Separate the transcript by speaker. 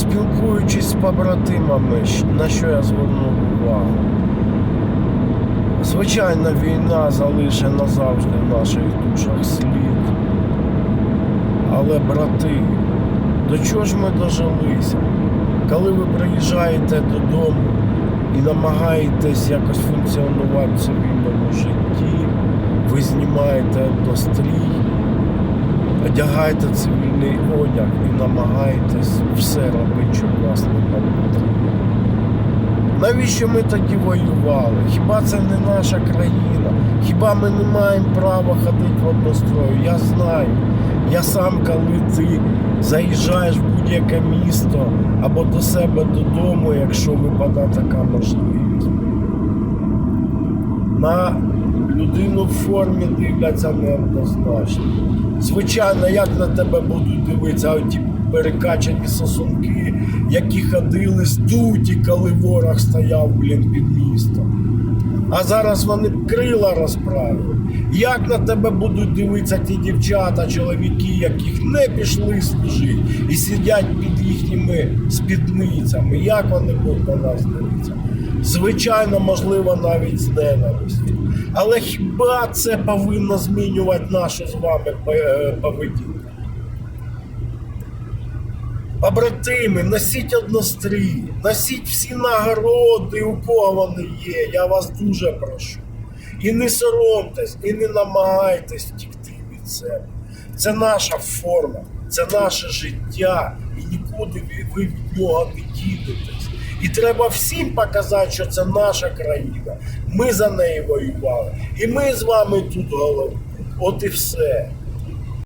Speaker 1: спілкуючись з побратимами, на що я звернув увагу. Звичайно, війна залише назавжди в наших душах слід. Але, брати, до чого ж ми дожилися? Коли ви приїжджаєте додому і намагаєтесь якось функціонувати в цивільному житті, ви знімаєте однострій, одягаєте цивільний одяг і намагаєтесь все робити, щоб вас не побити. Навіщо ми тоді воювали? Хіба це не наша країна? Хіба ми не маємо права ходити в однострою? Я знаю. Я сам, коли ти заїжджаєш в будь-яке місто або до себе додому, якщо випадає така можливість. На людину в формі дивляться неоднозначно. Звичайно, як на тебе будуть дивитися оті перекачані сосунки, які ходили здуті, коли ворог стояв, блін, під містом. А зараз вони крила розправили. Як на тебе будуть дивитися ті дівчата, чоловіки, яких не пішли служити і сидять під їхніми спідницями? Як вони будуть на нас дивитися? Звичайно, можливо, навіть з ненавистю. Але хіба це повинно змінювати нашу з вами е, поведінку? Побратими, носіть однострій, носіть всі нагороди, у кого вони є. Я вас дуже прошу. І не соромтесь, і не намагайтесь втікти від себе. Це наша форма, це наше життя, і нікуди ви- від нього не дінетесь. І треба всім показати, що це наша країна. Ми за неї воювали. І ми з вами тут головні. От і все.